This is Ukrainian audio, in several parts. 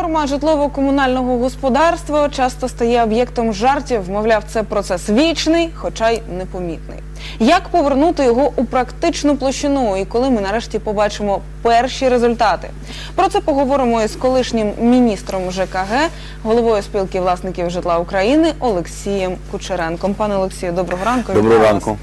Реформа житлово-комунального господарства часто стає об'єктом жартів. Мовляв, це процес вічний, хоча й непомітний. Як повернути його у практичну площину і коли ми нарешті побачимо перші результати? Про це поговоримо із колишнім міністром ЖКГ, головою спілки власників житла України Олексієм Кучеренком. Пане Олексію, доброго ранку. Доброго ранку.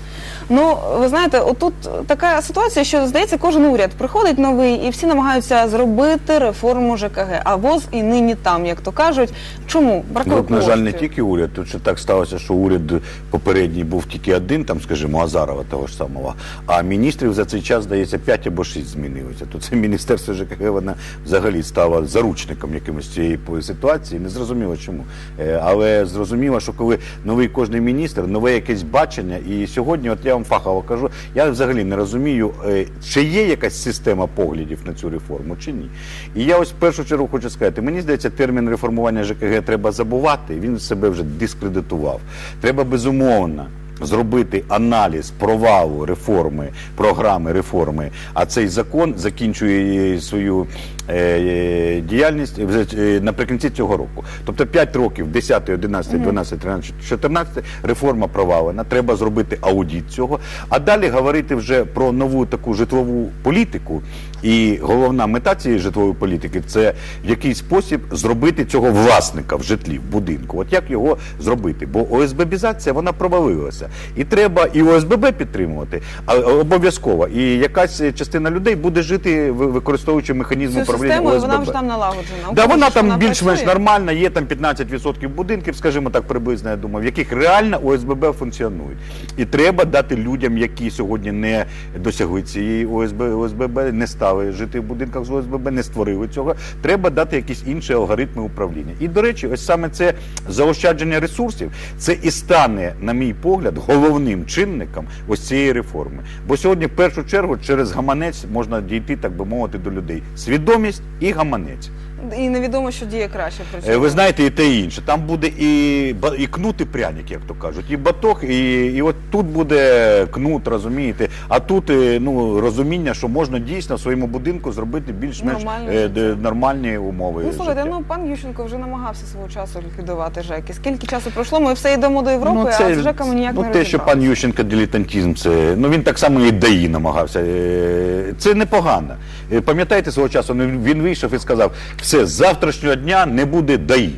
Ну, ви знаєте, отут така ситуація, що здається, кожен уряд приходить новий, і всі намагаються зробити реформу ЖКГ. А ВОЗ і нині там, як то кажуть. Чому бракує Ну, на жаль, не тільки уряд. Тут ще так сталося, що уряд попередній був тільки один, там, скажімо, Азарова того ж самого. А міністрів за цей час, здається, 5 або 6 змінилося. То це міністерство ЖКГ вона взагалі стало заручником якимось цієї ситуації. Не зрозуміло чому. Е, Але зрозуміло, що коли новий кожний міністр, нове якесь бачення, і сьогодні, от я вам фахово кажу, я взагалі не розумію, е, чи є якась система поглядів на цю реформу, чи ні. І я ось в першу чергу хочу сказати, мені здається, термін реформування ЖКГ треба забувати. Він себе вже дискредитував. Треба безумовно. Зробити аналіз провалу реформи, програми реформи, а цей закон закінчує свою е, е, діяльність вже е, наприкінці цього року. Тобто 5 років, 10, 11, 12, 13, 14, реформа провалена. Треба зробити аудит цього. А далі говорити вже про нову таку житлову політику. І головна мета цієї житлової політики це в який спосіб зробити цього власника в житлі, в будинку. От як його зробити? Бо ОСББізація вона провалилася. І треба і ОСББ підтримувати, а обов'язково. І якась частина людей буде жити, використовуючи механізм Цю управління систему ОСББ. вона вже там налагоджена. Да, вона там більш-менш нормальна, є там 15% будинків, скажімо так, приблизно, я думаю, в яких реально ОСББ функціонують. І треба дати людям, які сьогодні не досягли цієї ОСБ, ОСББ, не стали жити в будинках з ОСББ, не створили цього. Треба дати якісь інші алгоритми управління. І, до речі, ось саме це заощадження ресурсів, це і стане, на мій погляд, головним чинником ось цієї реформи. Бо сьогодні, в першу чергу, через гаманець можна дійти, так би мовити, до людей. Свідомість і гаманець. І невідомо, що діє краще Е. Ви знаєте, і те і інше. Там буде і, ба- і кнут, і пряник, як то кажуть, і баток, і, і от тут буде кнут, розумієте. А тут е, ну, розуміння, що можна дійсно в своєму будинку зробити більш-менш Нормальне е, життя. нормальні умови. Ну, слухайте, життя. ну пан Ющенко вже намагався свого часу ліквідувати ЖЕКи. Скільки часу пройшло? Ми все йдемо до Європи, а з ЖЕКами ніяк ну, не те, що пан Ющенко дилетантизм, це ну він так само і ДАІ намагався. Е, Це непогано. Е, Пам'ятаєте свого часу, ну, він вийшов і сказав, з завтрашнього дня не буде ДАІ.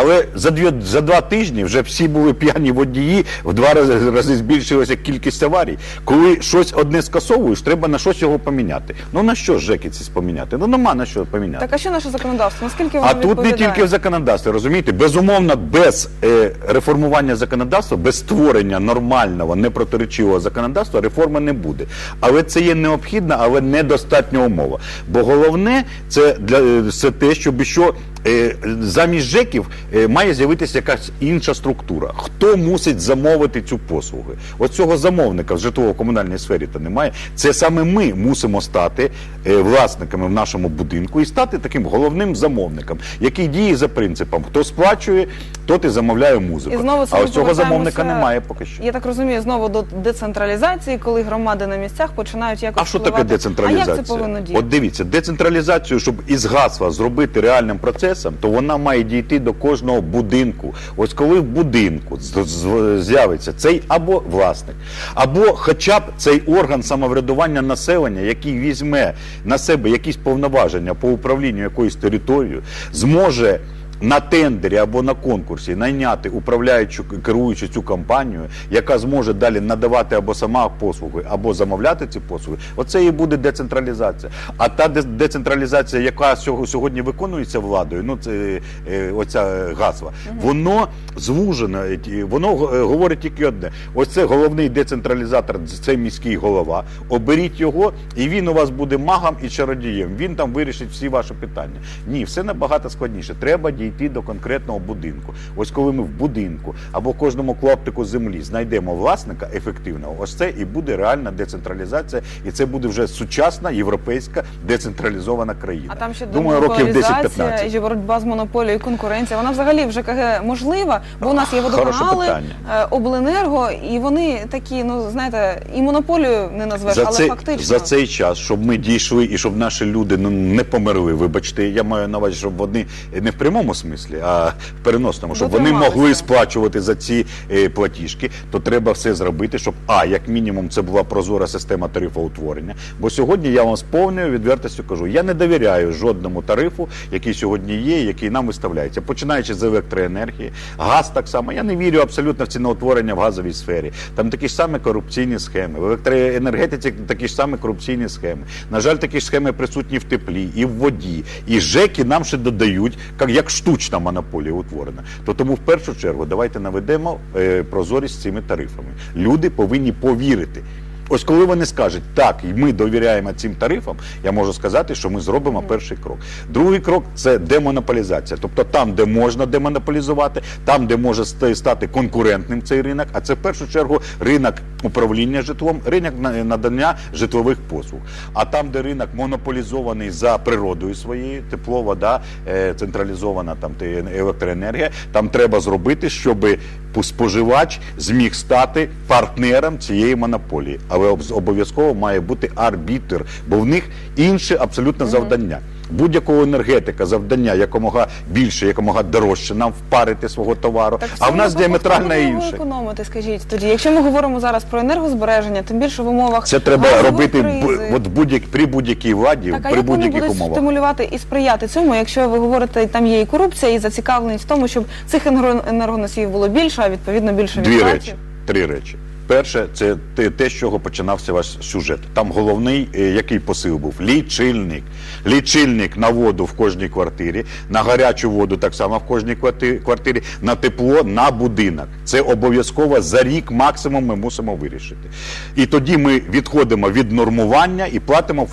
Але за дві за два тижні вже всі були п'яні водії, в два рази, рази збільшилася кількість аварій. Коли щось одне скасовуєш, треба на щось його поміняти. Ну на що ЖЕКи ці поміняти? Ну нема на що поміняти. Так, а що наше законодавство? Наскільки воно А тут не тільки в законодавстві, розумієте, безумовно, без е, реформування законодавства, без створення нормального, непротиречивого законодавства реформи не буде. Але це є необхідна, але недостатня умова. Бо головне це для е, це те, щоб що замість ЖЕКів е, має з'явитися якась інша структура. Хто мусить замовити цю послугу? От цього замовника в житлово-комунальній сфері то немає. Це саме ми мусимо стати е, власниками в нашому будинку і стати таким головним замовником, який діє за принципом: хто сплачує, тот і замовляє музику. І знову а ось цього замовника немає поки що. Я так розумію, знову до децентралізації, коли громади на місцях починають якось А що таке децентралізація? А як це повинно діяти? От дивіться, децентралізацію, щоб із гасла зробити реальним процесом, то вона має дійти до кожного будинку. Ось коли в будинку з'явиться цей або власник, або хоча б цей орган самоврядування населення, який візьме на себе якісь повноваження по управлінню якоюсь територією, зможе. На тендері або на конкурсі найняти управляючу керуючу цю компанію, яка зможе далі надавати або сама послуги, або замовляти ці послуги. Оце і буде децентралізація. А та децентралізація, яка сьогодні виконується владою, ну це е, оця гасла, воно звужено, воно е, говорить тільки одне: ось це головний децентралізатор, це міський голова. Оберіть його, і він у вас буде магом і чародієм. Він там вирішить всі ваші питання. Ні, все набагато складніше. Треба діяти підійти до конкретного будинку. Ось коли ми в будинку або кожному клаптику землі знайдемо власника ефективного, ось це і буде реальна децентралізація, і це буде вже сучасна європейська децентралізована країна. А там ще думаю, років демонополізація 10-15. і боротьба з монополією, і конкуренція. Вона взагалі в ЖКГ можлива, бо у нас є водоканали, е, обленерго, і вони такі, ну знаєте, і монополію не назвеш, за але цей, фактично за цей час, щоб ми дійшли і щоб наші люди ну, не померли. Вибачте, я маю на увазі, щоб вони не в прямому смислі, а в переносному, щоб вони могли сплачувати за ці е, платіжки, то треба все зробити, щоб а як мінімум це була прозора система тарифоутворення. Бо сьогодні я вам з повною відвертостю кажу, я не довіряю жодному тарифу, який сьогодні є, який нам виставляється, починаючи з електроенергії, газ так само. Я не вірю абсолютно в ціноутворення в газовій сфері. Там такі ж самі корупційні схеми. В електроенергетиці такі ж самі корупційні схеми. На жаль, такі ж схеми присутні в теплі і в воді. І ЖЕКи нам ще додають, як, як штучна монополія утворена. То тому в першу чергу давайте наведемо е, прозорість з цими тарифами. Люди повинні повірити. Ось коли вони скажуть, так, і ми довіряємо цим тарифам, я можу сказати, що ми зробимо перший крок. Другий крок це демонополізація. Тобто там, де можна демонополізувати, там, де може стати конкурентним цей ринок, а це в першу чергу ринок управління житлом, ринок на- надання житлових послуг. А там, де ринок монополізований за природою своєю, тепло, вода, е, централізована там електроенергія, там треба зробити, щоб споживач зміг стати партнером цієї монополії. Але обов'язково має бути арбітр, бо в них інше абсолютно завдання. Будь-якого енергетика завдання якомога більше, якомога дорожче нам впарити свого товару. Так а в нас діаметрально інше. економити, скажіть тоді. Якщо ми говоримо зараз про енергозбереження, тим більше в умовах Це треба робити б- от будь-як при будь-якій владі, Так, а при будь-яких умовах. стимулювати і сприяти цьому, якщо ви говорите, там є і корупція, і зацікавленість в тому, щоб цих енерго- енергоносіїв було більше, а відповідно більше Дві речі. Три речі. Перше, це те, з чого починався ваш сюжет. Там головний е, який посил був лічильник. Лічильник на воду в кожній квартирі, на гарячу воду так само в кожній кварти- квартирі, на тепло, на будинок. Це обов'язково за рік максимум ми мусимо вирішити. І тоді ми відходимо від нормування і платимо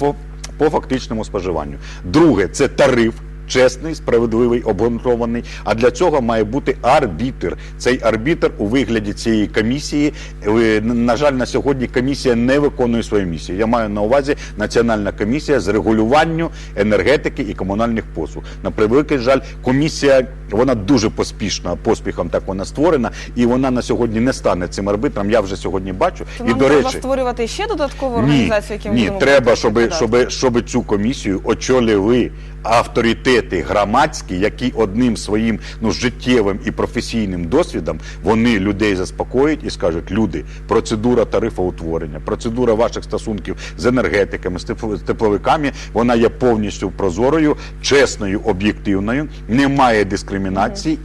по фактичному споживанню. Друге, це тариф. Чесний, справедливий, обґрунтований. А для цього має бути арбітр. Цей арбітр у вигляді цієї комісії. е, На жаль, на сьогодні комісія не виконує свою місію. Я маю на увазі Національна комісія з регулюванню енергетики і комунальних послуг. На превеликий жаль, комісія вона дуже поспішна, поспіхом так вона створена, і вона на сьогодні не стане цим арбітром. Я вже сьогодні бачу. То і нам до треба речі, створювати ще додаткову організацію, яким ні, треба, щоб, щоб, щоб цю комісію очолили авторитети громадські, які одним своїм ну життєвим і професійним досвідом вони людей заспокоять і скажуть: люди, процедура тарифоутворення, процедура ваших стосунків з енергетиками, з тепловиками, вона є повністю прозорою, чесною, об'єктивною, немає дискримінації,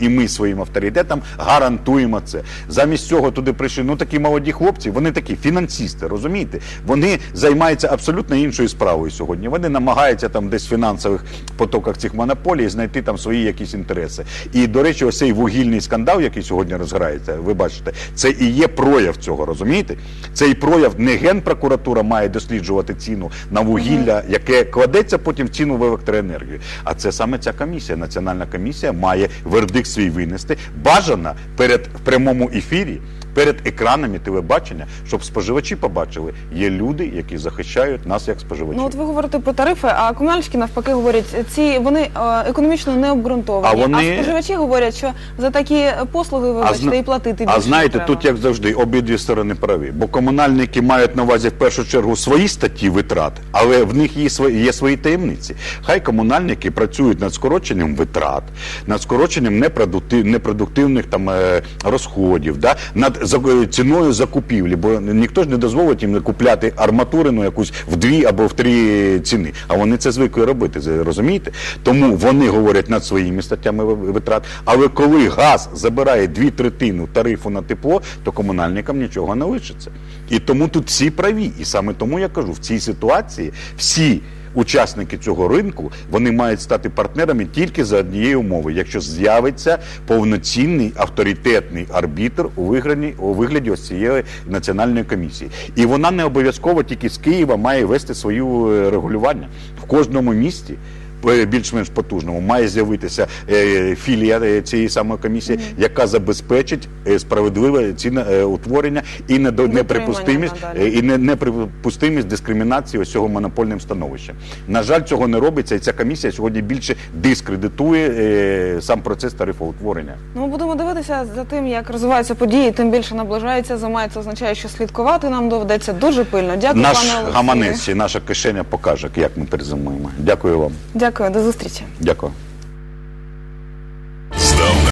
і ми своїм авторитетом гарантуємо це. Замість цього туди прийшли ну такі молоді хлопці, вони такі фінансисти, розумієте? Вони займаються абсолютно іншою справою сьогодні. Вони намагаються там десь в фінансових потоках цих монополій знайти там свої якісь інтереси. І до речі, ось цей вугільний скандал, який сьогодні розграється, ви бачите, це і є прояв цього, розумієте? Цей прояв не генпрокуратура має досліджувати ціну на вугілля, яке кладеться потім в ціну в електроенергію. А це саме ця комісія. Національна комісія має вердикт свій винести. Бажано перед в прямому ефірі. Перед екранами телебачення, щоб споживачі побачили, є люди, які захищають нас як споживачів. Ну от ви говорите про тарифи, а комунальщики навпаки говорять, ці вони е, економічно не обґрунтовані. А вони- споживачі говорять, що за такі послуги вибачте зна- і платити більше А знаєте, не тут як завжди обидві сторони праві. Бо комунальники мають на увазі в першу чергу свої статті витрат, але в них є свої, є свої таємниці. Хай комунальники працюють над скороченням витрат, над скороченням непродуктив- непродуктивних там е, розходів, да? над ціною закупівлі, бо ніхто ж не дозволить їм купляти арматурину якусь в дві або в три ціни. А вони це звикли робити, розумієте? Тому вони говорять над своїми статтями ви- витрат. Але коли газ забирає дві третину тарифу на тепло, то комунальникам нічого не лишиться. І тому тут всі праві. І саме тому я кажу, в цій ситуації всі. Учасники цього ринку вони мають стати партнерами тільки за однієї умови, якщо з'явиться повноцінний авторитетний арбітр у виграні у вигляді ось цієї національної комісії. І вона не обов'язково тільки з Києва має вести свою е, регулювання в кожному місті. Е, більш-менш потужному, має з'явитися е, філія е, цієї самої комісії, яка забезпечить справедливе ціноутворення і неприпустимість і не, неприпустимість дискримінації ось цього монопольним становищем. На жаль, цього не робиться, і ця комісія сьогодні більше дискредитує сам процес тарифоутворення. Ну, ми будемо дивитися за тим, як розвиваються події, тим більше наближається зима. і Це означає, що слідкувати нам доведеться дуже пильно. Дякую, Наш пане Олексію. гаманець і наша кишеня покаже, як ми перезимуємо. Дякую вам. Дякую, до зустрічі. Дякую.